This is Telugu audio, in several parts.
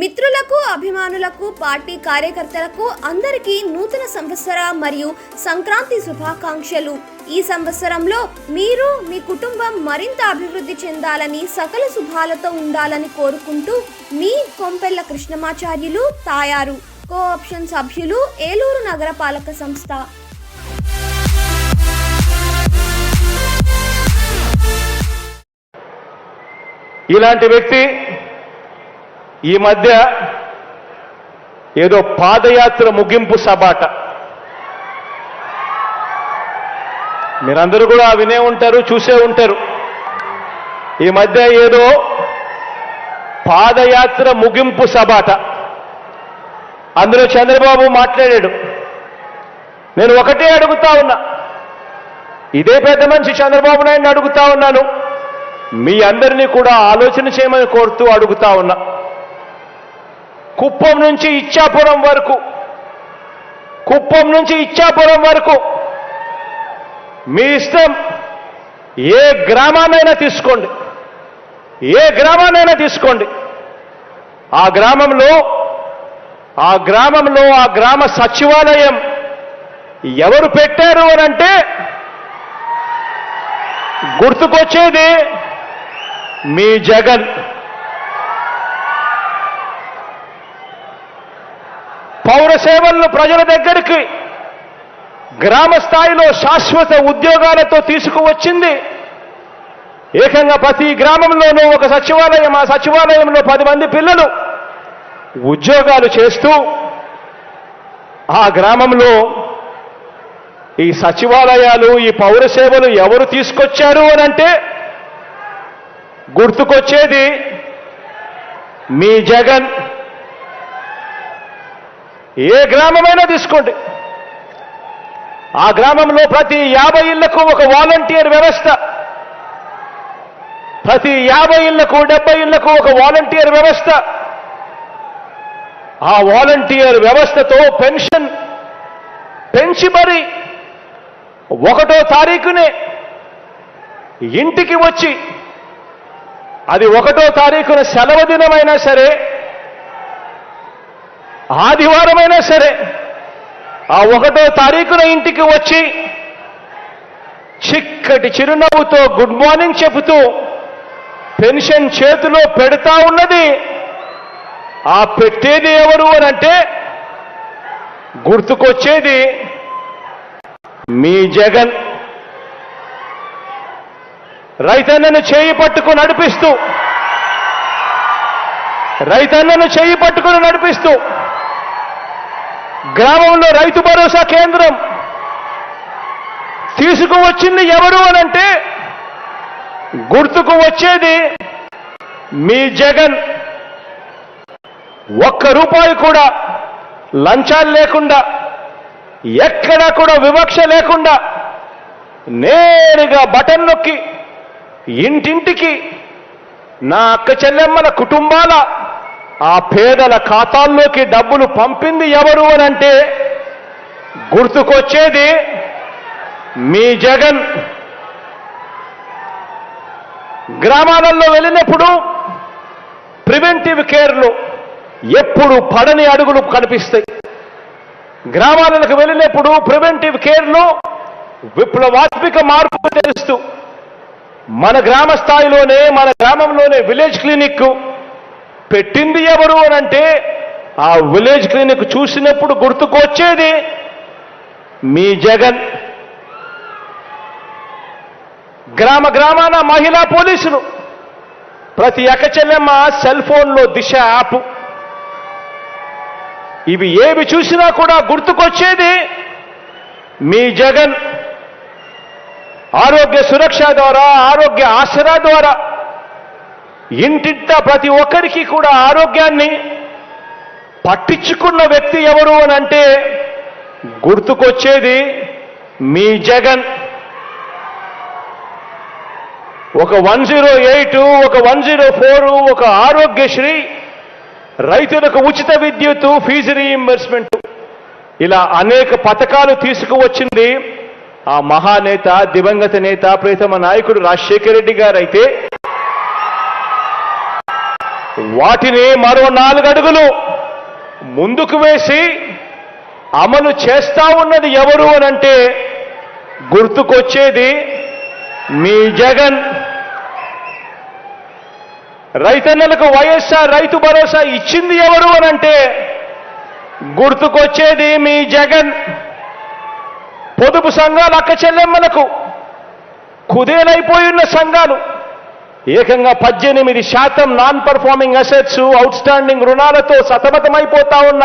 మిత్రులకు అభిమానులకు పార్టీ కార్యకర్తలకు అందరికీ నూతన సంవత్సర మరియు సంక్రాంతి శుభాకాంక్షలు. ఈ సంవత్సరంలో మీరు మీ కుటుంబం మరింత అభివృద్ధి చెందాలని సకల శుభాలతో ఉండాలని కోరుకుంటూ మీ కొంపెల్ల కృష్ణమాచార్యులు తాయారు. కో ఆప్షన్ సభ్యులు ఏలూరు నగరపాలక సంస్థ. ఇలాంటి వ్యక్తి ఈ మధ్య ఏదో పాదయాత్ర ముగింపు సబాట మీరందరూ కూడా వినే ఉంటారు చూసే ఉంటారు. ఈ మధ్య ఏదో పాదయాత్ర ముగింపు సబాట అందులో చంద్రబాబు మాట్లాడాడు. నేను ఒకటే అడుగుతా ఉన్నా. ఇదే పెద్ద మనిషి చంద్రబాబు నాయుడిని అడుగుతా ఉన్నాను. మీ అందరినీ కూడా ఆలోచన చేయమని కోరుతూ అడుగుతా ఉన్నా. కుప్పం నుంచి ఇచ్చాపురం వరకు కుప్పం నుంచి ఇచ్చాపురం వరకు మీ ఇష్టం ఏ గ్రామాన్నైనా తీసుకోండి. ఏ గ్రామాన్నైనా తీసుకోండి. ఆ గ్రామంలో ఆ గ్రామంలో ఆ గ్రామ సచివాలయం ఎవరు పెట్టారు అని అంటే గుర్తుకొచ్చేది మీ జగన్ పౌర సేవలను ప్రజల దగ్గరికి గ్రామ స్థాయిలో శాశ్వత ఉద్యోగాలతో తీసుకువచ్చింది. ఏకంగా ప్రతి గ్రామంలోనూ ఒక సచివాలయం ఆ సచివాలయంలో పది మంది పిల్లలు ఉద్యోగాలు చేస్తూ ఆ గ్రామంలో ఈ సచివాలయాలు ఈ పౌర సేవలు ఎవరు తీసుకొచ్చారు అని అంటే గుర్తుకొచ్చేది మీ జగన్. ఏ గ్రామమైనా తీసుకోండి. ఆ గ్రామంలో ప్రతి యాభై ఇళ్ళకు ఒక వాలంటీర్ వ్యవస్థ. ప్రతి యాభై ఇళ్ళకు డెబ్బై ఇళ్ళకు ఒక వాలంటీర్ వ్యవస్థ. ఆ వాలంటీర్ వ్యవస్థతో పెన్షన్ పెంచి మరి ఒకటో తారీఖునే ఇంటికి వచ్చి అది ఒకటో తారీఖున సెలవు దినమైనా సరే ఆదివారమైనా సరే ఆ ఒకటో తారీఖున ఇంటికి వచ్చి చిక్కటి చిరునవ్వుతో గుడ్ మార్నింగ్ చెబుతూ పెన్షన్ చేతిలో పెడతా ఉన్నది ఆ పెట్టేది ఎవరు అని అంటే గుర్తుకొచ్చేది మీ జగన్. రైతన్నను చేయి పట్టుకు నడిపిస్తూ రైతన్నను చేయి పట్టుకుని నడిపిస్తూ గ్రామంలో రైతు భరోసా కేంద్రం తీసుకువచ్చింది ఎవరు అనంటే గుర్తుకు వచ్చేది మీ జగన్. ఒక్క రూపాయి కూడా లంచాలు లేకుండా ఎక్కడా కూడా వివక్ష లేకుండా నేరుగా బటన్ నొక్కి ఇంటింటికి నా అక్క చెల్లెమ్మల కుటుంబాల ఆ పేదల ఖాతాల్లోకి డబ్బులు పంపింది ఎవరు అనంటే అంటే గుర్తుకొచ్చేది మీ జగన్. గ్రామాలలో వెళ్ళినప్పుడు ప్రివెంటివ్ కేర్లు ఎప్పుడు పడని అడుగులు కనిపిస్తాయి. గ్రామాలకు వెళ్ళినప్పుడు ప్రివెంటివ్ కేర్లో విప్లవాత్మిక మార్పు తెలుస్తూ మన గ్రామ స్థాయిలోనే మన గ్రామంలోనే విలేజ్ క్లినిక్ పెట్టింది ఎవరు అని అంటే ఆ విలేజ్ క్లినిక్ చూసినప్పుడు గుర్తుకొచ్చేది మీ జగన్. గ్రామ గ్రామాన మహిళా పోలీసులు. ప్రతి ఎకచెల్లెమ్మ సెల్ ఫోన్లో దిశ యాప్. ఇవి ఏవి చూసినా కూడా గుర్తుకొచ్చేది మీ జగన్. ఆరోగ్య సురక్ష ద్వారా ఆరోగ్య ఆసరా ద్వారా. ఇంటింటా ప్రతి ఒక్కరికి కూడా ఆరోగ్యాన్ని పట్టించుకున్న వ్యక్తి ఎవరు అని అంటే గుర్తుకొచ్చేది మీ జగన్. ఒక వన్ జీరో ఎయిట్ ఒక వన్ జీరో ఫోర్ ఒక ఆరోగ్యశ్రీ రైతులకు ఉచిత విద్యుత్ ఫీజు రీఇంబర్స్మెంట్ ఇలా అనేక పథకాలు తీసుకువచ్చింది ఆ మహానేత దివంగత నేత ప్రీతమ నాయకుడు రాజశేఖర రెడ్డి గారైతే వాటిని మరో నాలుగు అడుగులు ముందుకు వేసి అమలు చేస్తా ఉన్నది ఎవరు అనంటే గుర్తుకొచ్చేది మీ జగన్. రైతన్నలకు వైఎస్ఆర్ రైతు భరోసా ఇచ్చింది ఎవరు అనంటే గుర్తుకొచ్చేది మీ జగన్. పొదుపు సంఘాలు అక్క చెల్లెమ్మలకు కుదేలైపోయిన సంఘాలు ఏకంగా పద్దెనిమిది శాతం non performing assets outstanding రుణాలతో సతమతమైపోతా ఉన్న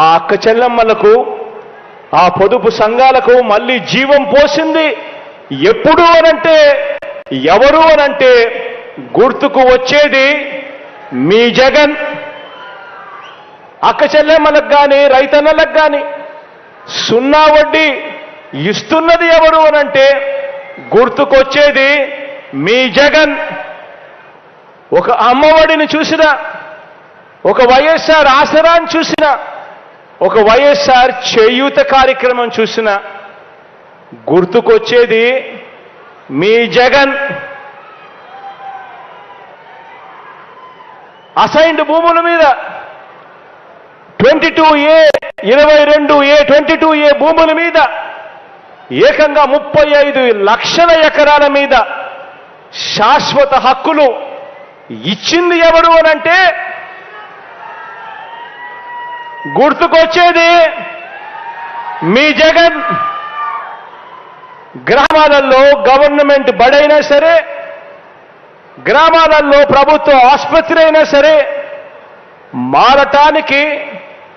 ఆ అక్క చెల్లెమ్మలకు ఆ పొదుపు సంఘాలకు మళ్ళీ జీవం పోసింది. ఎప్పుడు అనంటే ఎవరు అనంటే గుర్తుకు వచ్చేది మీ జగన్. అక్క చెల్లెమ్మలకు కానీ రైతన్నలకు కానీ సున్నా వడ్డీ ఇస్తున్నది ఎవరు అనంటే గుర్తుకొచ్చేది మీ జగన్ ఒక అమ్మఒడిని చూసిన ఒక వైఎస్ఆర్ ఆసరాన్ని చూసిన ఒక వైఎస్ఆర్ చేయూత కార్యక్రమం చూసిన గుర్తుకొచ్చేది మీ జగన్. అసైన్డ్ భూముల మీద ట్వంటీ టూ ఏ ఇరవై రెండు ఏ ట్వంటీ టూ ఏ భూముల మీద ఏకంగా ముప్పై ఐదు లక్షల ఎకరాల మీద శాశ్వత హక్కులు ఇచ్చింది ఎవరు అనంటే గుర్తుకొచ్చేది మీ జగన్. గ్రామాలలో గవర్నమెంట్ బడైనా సరే గ్రామాలలో ప్రభుత్వ ఆసుపత్రి అయినా సరే మారటానికి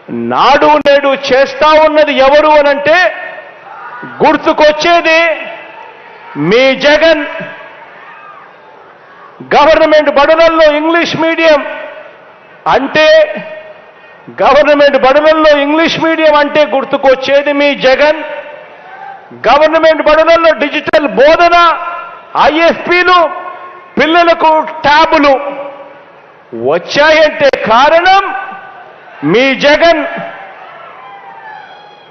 నాడు నేడు చేస్తా ఉన్నది ఎవరు అనంటే గుర్తుకొచ్చేది మీ జగన్. గవర్నమెంట్ బడులలో ఇంగ్లీష్ మీడియం అంటే గవర్నమెంట్ బడులలో ఇంగ్లీష్ మీడియం అంటే గుర్తుకొచ్చేది మీ జగన్. గవర్నమెంట్ బడులలో డిజిటల్ బోధన ఐఎఫ్పీలు పిల్లలకు ట్యాబులు వచ్చాయంటే కారణం మీ జగన్.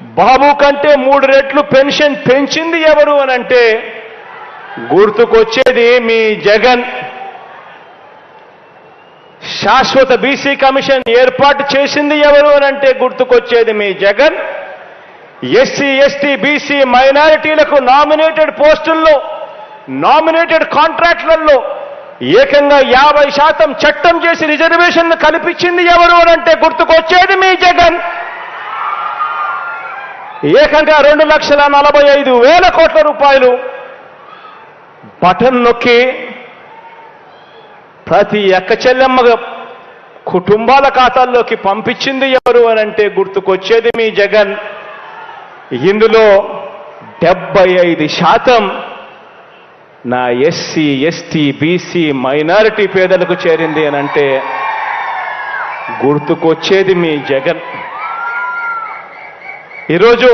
బాబు కంటే మూడు రెట్లు పెన్షన్ పెంచింది ఎవరు అని అంటే గుర్తుకొచ్చేది మీ జగన్. శాశ్వత బీసీ కమిషన్ ఏర్పాటు చేసింది ఎవరు అంటే గుర్తుకొచ్చేది మీ జగన్. ఎస్సీ ఎస్టీ బీసీ మైనారిటీలకు నామినేటెడ్ పోస్టుల్లో నామినేటెడ్ కాంట్రాక్ట్లలో ఏకంగా యాభై శాతం చట్టం చేసి రిజర్వేషన్ కల్పించింది ఎవరు అంటే గుర్తుకొచ్చేది మీ జగన్. ఏకంగా రెండు లక్షల నలభై ఐదు వేల కోట్ల రూపాయలు బటన్ నొక్కి ప్రతి ఎక్క చెల్లెమ్మ కుటుంబాల ఖాతాల్లోకి పంపించింది ఎవరు అని అంటే గుర్తుకొచ్చేది మీ జగన్. ఇందులో డెబ్బై ఐదు శాతం నా ఎస్సీ ఎస్టీ బీసీ మైనారిటీ పేదలకు చేరింది అని అంటే గుర్తుకొచ్చేది మీ జగన్. ఈరోజు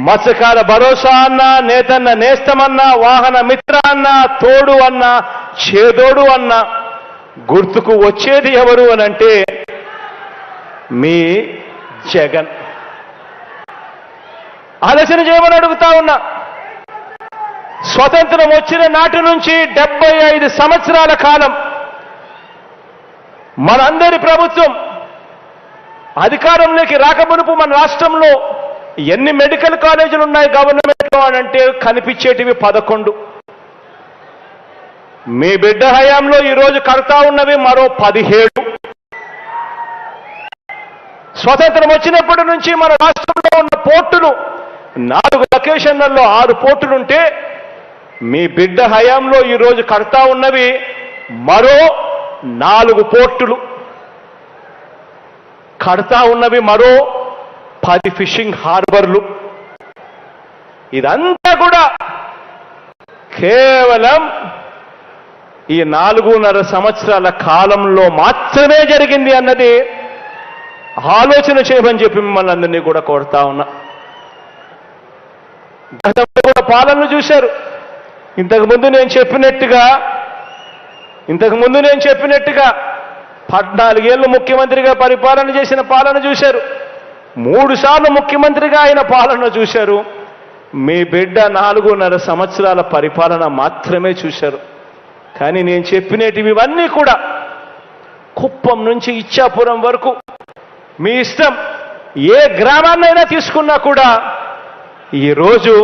మత్స్యకార భరోసా అన్నా నేతన్న నేస్తమన్నా వాహన మిత్ర అన్నా తోడు అన్నా చేదోడు అన్న గుర్తుకు వచ్చేది ఎవరు అని అంటే మీ జగన్. ఆలోచన చేయమని అడుగుతా ఉన్నా. స్వతంత్రం వచ్చిన నాటి నుంచి డెబ్బై ఐదు సంవత్సరాల కాలం మనందరి ప్రభుత్వం అధికారంలోకి రాకమునుపు మన రాష్ట్రంలో ఎన్ని మెడికల్ కాలేజీలు ఉన్నాయి గవర్నమెంట్లో అని అంటే కనిపించేటివి పదకొండు. మీ బిడ్డ హయాంలో ఈరోజు కడతా ఉన్నవి మరో పదిహేడు. స్వతంత్రం వచ్చినప్పటి నుంచి మన రాష్ట్రంలో ఉన్న పోర్టులు నాలుగు లొకేషన్లలో ఆరు పోర్టులుంటే మీ బిడ్డ హయాంలో ఈరోజు కడతా ఉన్నవి మరో నాలుగు పోర్టులు. కడతా ఉన్నవి మరో పది ఫిషింగ్ హార్బర్లు. ఇదంతా కూడా కేవలం ఈ నాలుగున్నర సంవత్సరాల కాలంలో మాత్రమే జరిగింది అన్నది ఆలోచన చేయమని చెప్పి మిమ్మల్ని అందరినీ కూడా కోరుతా ఉన్నా. గతంలో కూడా పాలనలు చూశారు. ఇంతకు ముందు నేను చెప్పినట్టుగా ఇంతకు ముందు నేను చెప్పినట్టుగా పద్నాలుగేళ్ళు ముఖ్యమంత్రిగా పరిపాలన చేసిన పాలన చూశారు. మూడు సార్లు ముఖ్యమంత్రిగా ఆయన పాలన చూశారు. మీ బిడ్డ నాలుగున్నర సంవత్సరాల పరిపాలన మాత్రమే చూశారు. కానీ నేను చెప్పినటివి ఇవన్నీ కూడా కుప్పం నుంచి ఇచ్చాపురం వరకు. మీ ఇష్టం. ఏ గ్రామాన్నైనా తీసుకున్నా కూడా ఈరోజు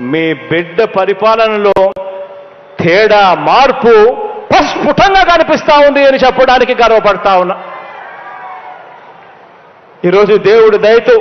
మీ బిడ్డ పరిపాలనలో తేడా మార్పు ప్రస్ఫుటంగా కనిపిస్తా ఉంది అని చెప్పడానికి గర్వపడతా ఉన్నా. ఈరోజు దేవుడు దయతో